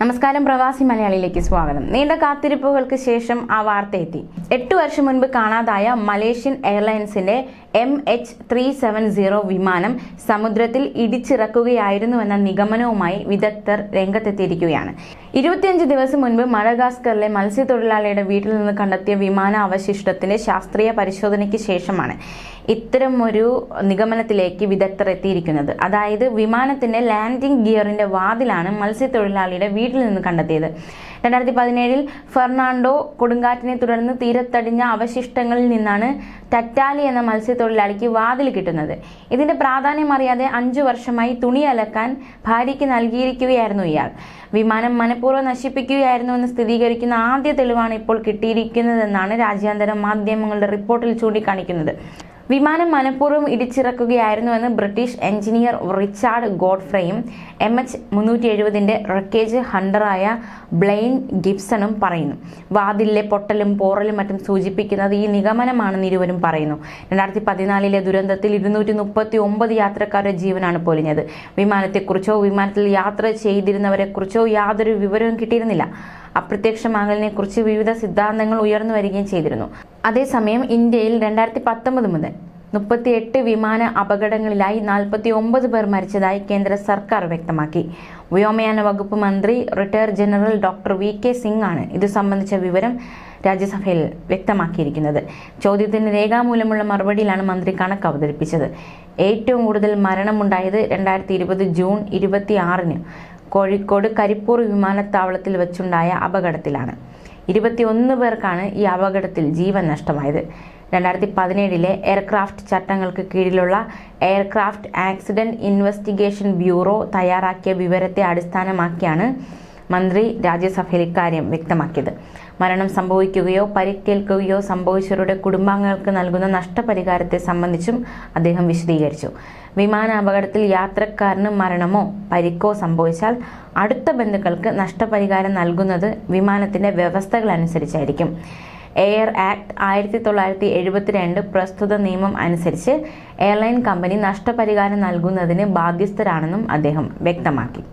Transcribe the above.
നമസ്കാരം പ്രവാസി മലയാളിയിലേക്ക് സ്വാഗതം. നീണ്ട കാത്തിരിപ്പുകൾക്ക് ശേഷം ആ വാർത്ത എത്തി. എട്ടു വർഷം മുൻപ് കാണാതായ Malaysian എയർലൈൻസിന്റെ M H three seven zero വിമാനം സമുദ്രത്തിൽ ഇടിച്ചിറക്കുകയായിരുന്നുവെന്ന നിഗമനവുമായി വിദഗ്ധർ രംഗത്തെത്തിയിരിക്കുകയാണ്. ഇരുപത്തിയഞ്ച് ദിവസം മുൻപ് മഡഗാസ്കറിലെ മത്സ്യത്തൊഴിലാളിയുടെ വീട്ടിൽ നിന്ന് കണ്ടെത്തിയ വിമാന അവശിഷ്ടത്തിന്റെ ശാസ്ത്രീയ പരിശോധനയ്ക്ക് ശേഷമാണ് ഇത്തരമൊരു നിഗമനത്തിലേക്ക് വിദഗ്ധർ എത്തിയിരിക്കുന്നത്. അതായത് വിമാനത്തിന്റെ ലാൻഡിംഗ് ഗിയറിന്റെ വാതിലാണ് മത്സ്യത്തൊഴിലാളിയുടെ വീട്ടിൽ നിന്ന് കണ്ടെത്തിയത്. രണ്ടായിരത്തി പതിനേഴിൽ ഫെർണാണ്ടോ കൊടുങ്കാറ്റിനെ തുടർന്ന് തീരത്തടിഞ്ഞ അവശിഷ്ടങ്ങളിൽ നിന്നാണ് ടറ്റാലി എന്ന മത്സ്യത്തൊഴിലാളിക്ക് വാതിൽ കിട്ടുന്നത്. ഇതിന്റെ പ്രാധാന്യം അറിയാതെ അഞ്ചു വർഷമായി തുണി അലക്കാൻ ഭാര്യയ്ക്ക് നൽകിയിരിക്കുകയായിരുന്നു ഇയാൾ. വിമാനം മനഃപൂർവം നശിപ്പിക്കുകയായിരുന്നു എന്ന് സ്ഥിരീകരിക്കുന്ന ആദ്യ തെളിവാണ് ഇപ്പോൾ കിട്ടിയിരിക്കുന്നതെന്നാണ് രാജ്യാന്തര മാധ്യമങ്ങളുടെ റിപ്പോർട്ടിൽ ചൂണ്ടിക്കാണിക്കുന്നത്. വിമാനം മനഃപൂർവം ഇടിച്ചിറക്കുകയായിരുന്നുവെന്ന് ബ്രിട്ടീഷ് എഞ്ചിനീയർ റിച്ചാർഡ് ഗോഡ്ഫ്രെയും എം എച്ച് മുന്നൂറ്റി എഴുപതിന്റെ റക്കേജ് ഹണ്ടറായ ബ്ലെയിൻ ഗിബ്സണും പറയുന്നു. വാതിലിലെ പൊട്ടലും പോറലും മറ്റും സൂചിപ്പിക്കുന്നത് ഈ നിഗമനമാണെന്ന് ഇരുവരും പറയുന്നു. രണ്ടായിരത്തി പതിനാലിലെ ദുരന്തത്തിൽ ഇരുന്നൂറ്റി മുപ്പത്തി ഒമ്പത് യാത്രക്കാരുടെ ജീവനാണ് പൊലിഞ്ഞത്. വിമാനത്തെക്കുറിച്ചോ വിമാനത്തിൽ യാത്ര ചെയ്തിരുന്നവരെക്കുറിച്ചോ യാതൊരു വിവരവും കിട്ടിയിരുന്നില്ല. അപ്രത്യക്ഷമാകലിനെക്കുറിച്ച് വിവിധ സിദ്ധാന്തങ്ങൾ ഉയർന്നു വരികയും ചെയ്തിരുന്നു. അതേസമയം ഇന്ത്യയിൽ രണ്ടായിരത്തി പത്തൊമ്പത് മുതൽ മുപ്പത്തിയെട്ട് വിമാന അപകടങ്ങളിലായി നാൽപ്പത്തി ഒമ്പത് പേർ മരിച്ചതായി കേന്ദ്ര സർക്കാർ വ്യക്തമാക്കി. വ്യോമയാന വകുപ്പ് മന്ത്രി retired general doctor V K Singh ആണ് ഇത് സംബന്ധിച്ച വിവരം രാജ്യസഭയിൽ വ്യക്തമാക്കിയിരിക്കുന്നത്. ചോദ്യത്തിന് രേഖാമൂലമുള്ള മറുപടിയിലാണ് മന്ത്രി കണക്ക് അവതരിപ്പിച്ചത്. ഏറ്റവും കൂടുതൽ മരണമുണ്ടായത് രണ്ടായിരത്തി ഇരുപത് ജൂൺ ഇരുപത്തി ആറിന് കോഴിക്കോട് കരിപ്പൂർ വിമാനത്താവളത്തിൽ വെച്ചുണ്ടായ അപകടത്തിലാണ്. ഇരുപത്തിയൊന്ന് പേർക്കാണ് ഈ അപകടത്തിൽ ജീവൻ നഷ്ടമായത്. രണ്ടായിരത്തി പതിനേഴിലെ എയർക്രാഫ്റ്റ് ചട്ടങ്ങൾക്ക് കീഴിലുള്ള എയർക്രാഫ്റ്റ് ആക്സിഡന്റ് ഇൻവെസ്റ്റിഗേഷൻ ബ്യൂറോ തയ്യാറാക്കിയ വിവരത്തെ അടിസ്ഥാനമാക്കിയാണ് മന്ത്രി രാജ്യസഭയിൽ ഇക്കാര്യം വ്യക്തമാക്കിയത്. മരണം സംഭവിക്കുകയോ പരിക്കേൽക്കുകയോ സംഭവിച്ചവരുടെ കുടുംബാംഗങ്ങൾക്ക് നൽകുന്ന നഷ്ടപരിഹാരത്തെ സംബന്ധിച്ചും അദ്ദേഹം വിശദീകരിച്ചു. വിമാന അപകടത്തിൽ യാത്രക്കാരന് മരണമോ പരിക്കോ സംഭവിച്ചാൽ അടുത്ത ബന്ധുക്കൾക്ക് നഷ്ടപരിഹാരം നൽകുന്നത് വിമാനത്തിന്റെ വ്യവസ്ഥകൾ അനുസരിച്ചായിരിക്കും എയർ ആക്ട് ആയിരത്തി തൊള്ളായിരത്തി എഴുപത്തിരണ്ട് പ്രസ്തുത നിയമം അനുസരിച്ച് എയർലൈൻ കമ്പനി നഷ്ടപരിഹാരം നൽകുന്നതിന് ബാധ്യസ്ഥരാണെന്നും അദ്ദേഹം വ്യക്തമാക്കി.